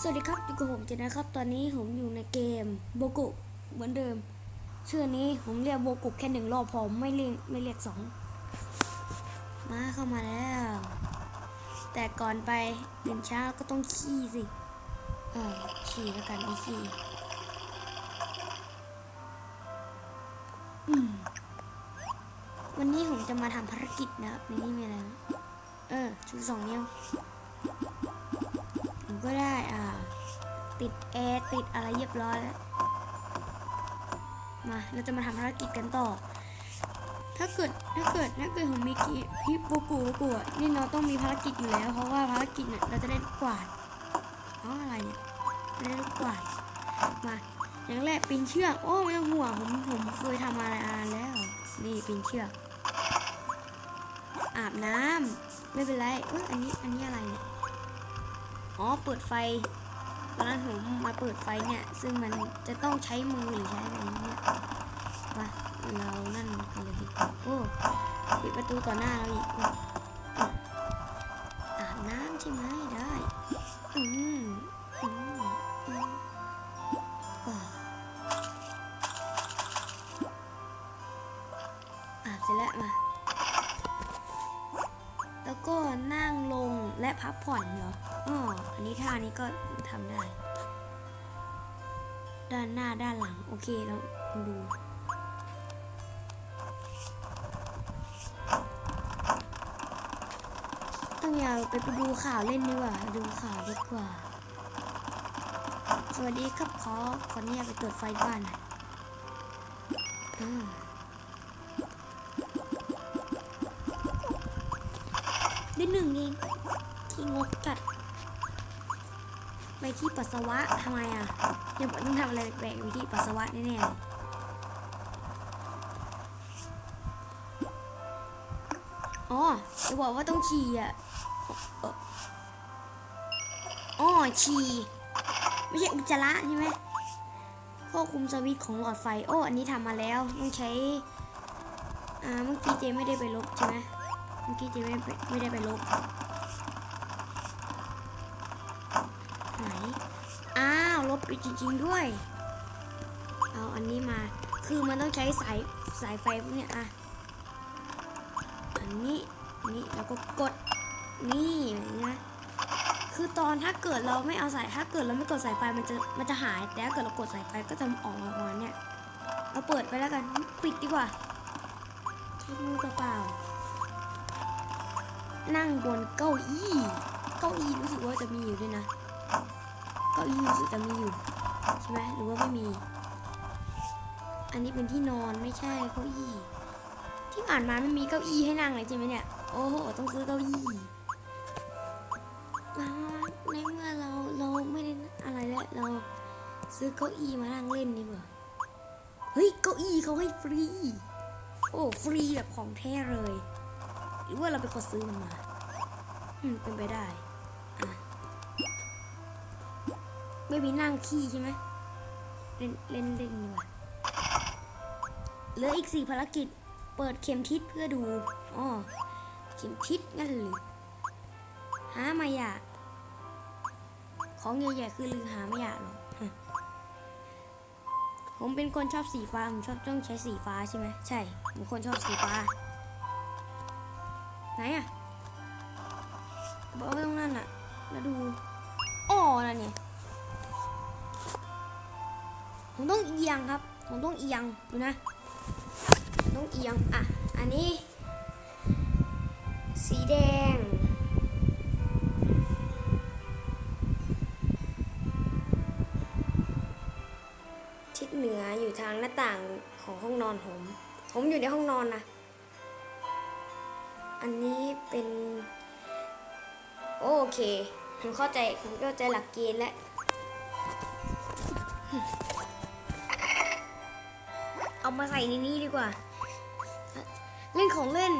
สวัสดีครับอยู่กับผมเจนนะครับ ตอนนี้ผมอยู่ในเกมโบกุเหมือนเดิม ชื่อนี้ผมเรียกโบกุแค่หนึ่งรอบพอไม่เรียกไม่เรียกสองมาเข้ามาแล้ว แต่ก่อนไปตื่นเช้าก็ต้องขี้สิเออขี้แล้วกันไม่ขี้อืมวันนี้ผมจะมาทำภารกิจนะครับในนี้มีอะไรนะเออชูสองนิ้ว ก็ได้อ่าติดแอร์ติดอะไรเรียบร้อยแล้วมาเราจะมาทำภารกิจกันต่อ ถ้าเกิดถ้าเกิดถ้าเกิดผมมีกีพี่ปูกูกูนี่เราต้องมีภารกิจอยู่แล้ว เพราะว่าภารกิจเนี่ยเราจะได้กวาดเพราะอะไรเนี่ยได้ลูกกวาดมาอย่างแรกปีนเชือกโอ้ไม่ต้องห่วงผมผมเคยทำอะไรอ่านแล้ว นี่ปีนเชือก อาบน้ำไม่เป็นไรเอออันนี้อันนี้อะไรเนี่ย อ๋อ เปิดไฟ ตอนนั้นผมมาเปิดไฟเนี่ย ซึ่งมันจะต้องใช้มือหรือใช้อะไรเนี่ยมาเรานั่นกันเลยดีกว่าโอ้ ปิดประตูต่อหน้าเราอีก ก็ทำได้ ด้านหน้าด้านหลัง โอเคเราดูต้องอย่าไปไปดูข่าวเล่นดีกว่า ดูข่าวดีกว่า สวัสดีครับขอขออนุญาตไปตรวจไฟบ้านหน่อยอ่าได้หนึ่งเองที่งกจัด ไปที่ปัสสาวะทำไมอะยังต้องทำอะไรแปลกๆไปที่ปัสสาวะแน่ๆเลยอ๋อจะบอกว่าต้องฉี่อะอ๋อฉี่ไม่ใช่อุจจาระใช่ไหมควบคุมสวิตช์ของหลอดไฟ โอ้ อันนี้ทำมาแล้ว ต้องใช้ อ่า เมื่อกี้เจไม่ได้ไปลบใช่ไหมเมื่อกี้เจไม่ไม่ได้ไปลบ ไหน อ้าว ลบไปจริง ๆ ด้วย เอาอันนี้มา คือมันต้องใช้สายสายไฟพวกเนี้ยอะ อันนี้นนี้แล้วก็กด นี่อย่างเงี้ยคือตอนถ้าเกิดเราไม่เอาสาย ถ้าเกิดเราไม่กดสายไฟมันจะมันจะหาย แต่ถ้าเกิดเรากดสายไฟก็จะออกมาประมาณเนี้ยเราเปิดไปแล้วกัน ปิดดีกว่าใช้มือเปล่านั่งบนเก้าอี้ เก้าอี้รู้สึกว่าจะมีอยู่ด้วยนะ เก้าอี้รู้สึกจะมีอยู่ใช่ไหมหรือว่าไม่มี อันนี้เป็นที่นอนไม่ใช่เก้าอี้ ที่ผ่านมาไม่มีเก้าอี้ให้นั่งเลยใช่ไหมเนี่ย โอ้โหต้องซื้อเก้าอี้มาในเมื่อเราเราไม่ได้อะไรแล้วเราซื้อเก้าอี้มานั่งเล่นดีกว่าเฮ้ยเก้าอี้เขาให้ฟรี โอ้ฟรีแบบของแท้เลย หรือว่าเราเป็นคนซื้อมันมา อืมเป็นไปได้ อะ ไม่มีนั่งขี้ใช่ไหมเล่นเล่นเล่นดีกว่าเหลืออีกสี่ภารกิจ เปิดเข็มทิศเพื่อดูอ๋อเข็มทิศงั้นหรือหาไม่ยากของใหญ่ๆคือลือหาไม่ยากหรอกผมเป็นคนชอบสีฟ้า ผมชอบต้องใช้สีฟ้าใช่ไหมใช่ผมคนชอบสีฟ้า ไหนอะบอกว่าตรงนั้นอะแล้วดูอ๋อนั่นเนี่ย ผมต้องเอียงครับ ผมต้องเอียงดูนะต้องเอียงอะอันนี้ สีแดง ทิศเหนืออยู่ทางหน้าต่างของห้องนอนผม ผมอยู่ในห้องนอนนะ อันนี้เป็น โอเคผมเข้าใจผมเข้าใจหลักเกณฑ์แล้ว เอามาใส่ในนี้ดีกว่า เล่นของเล่น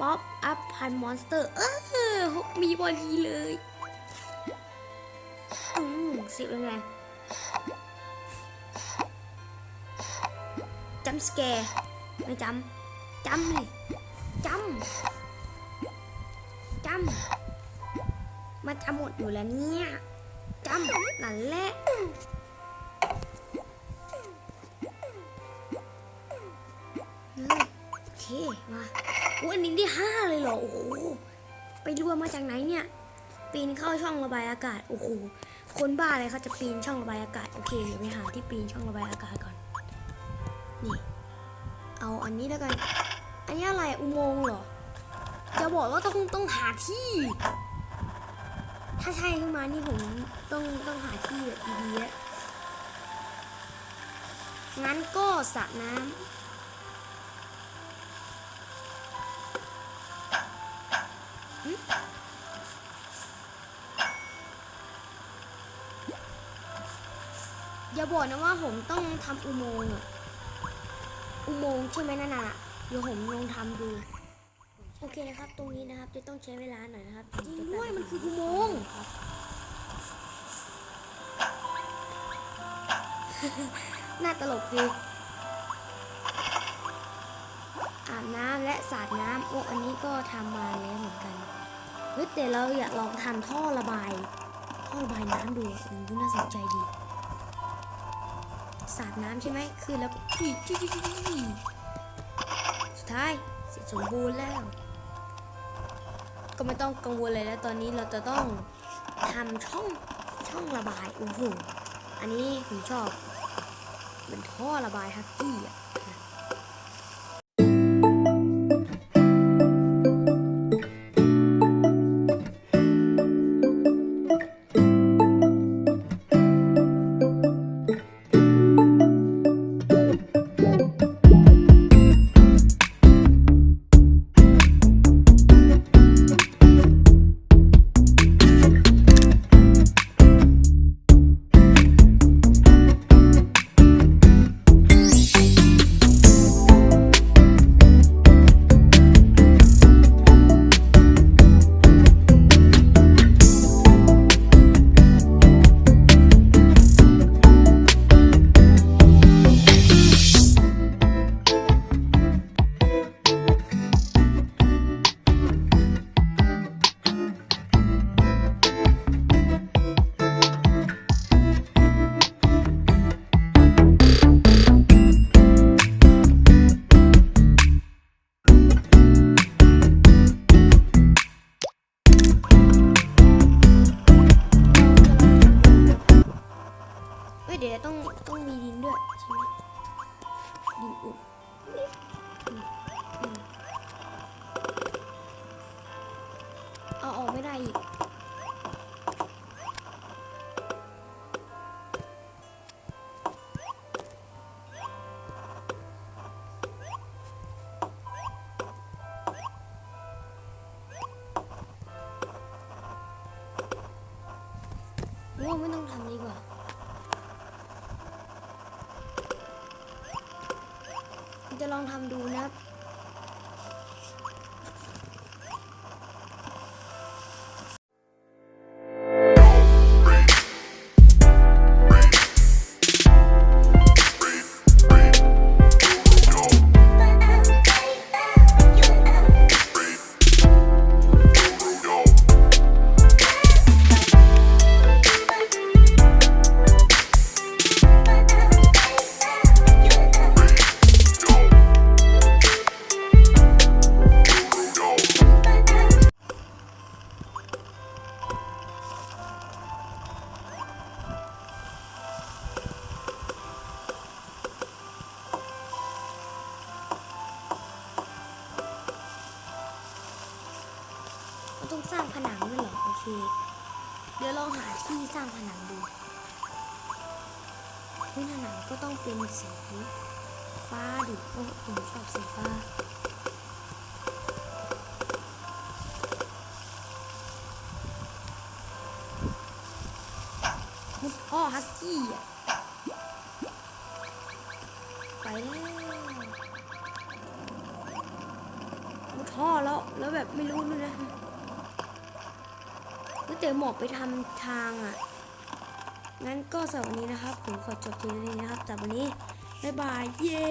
ป๊อปอัพพันมอนสเตอร์ เออมีพอดีเลยอืมสิบแล้วไงจำสแกร์ไม่จำจำเลยจำจำมาจำหมดอยู่แล้วเนี่ยจำนั่นแหละ เคมาอ้อันนี้ได้ห้าเลยเหรอ โอ้โห ไปรวมมาจากไหนเนี่ย ปีนเข้าช่องระบายอากาศ โอ้โห คนบ้าอะไรเขาจะปีนช่องระบายอากาศ โอเคเดี๋ยวไปหาที่ปีนช่องระบายอากาศก่อน นี่ เอาอันนี้แล้วกัน อันนี้อะไร อุโมงค์เหรอ จะบอกว่าต้องต้องหาที่ ถ้าใช่ขึ้นมานี่ผมต้องต้องหาที่แบบดีๆแล้วงั้นก็สระน้ำ อย่าบอกนะว่าผมต้องทำอุโมงค์อะอุโมงค์ใช่ไหมนั่นน่ะเดี๋ยวผมลองทำดู โอเคนะครับ ตรงนี้นะครับจะต้องใช้เวลาหน่อยนะครับจริงด้วยมันคืออุโมงค์ครับน่าตลกดีอาบน้ำและสาดน้ำโอ้อันนี้ก็ทำมา เฮ้ยแต่เราอยากลองทำท่อระบาย ท่อระบายน้ำดูอะเออดูน่าสนใจดี สาดน้ำใช่ไหมคือแล้วก็จี้จี้สุดท้ายเสร็จสมบูรณ์แล้ว ก็ไม่ต้องกังวลเลยแล้วตอนนี้เราจะต้องทำช่องช่องระบายโอ้โหอันนี้ผมชอบเหมือนท่อระบายฮักกี้อะ จะลองทำดูนะครับาที่สร้างผนังดูพื้นผนังก็ต้องเป็นสีฟ้าดิ โอ้ผมชอบสีฟ้า มุดพ่อฮักกี้อะ ไปแล้วมุดท่อแล้ว แล้วแบบไม่รู้ด้วยนะก็แต่หมอบไปทำทางอะ งั้นก็สำหรับวันนี้นะครับ ผมขอจบทีนี้นะครับแต่วันนี้ บ๊ายบาย เย้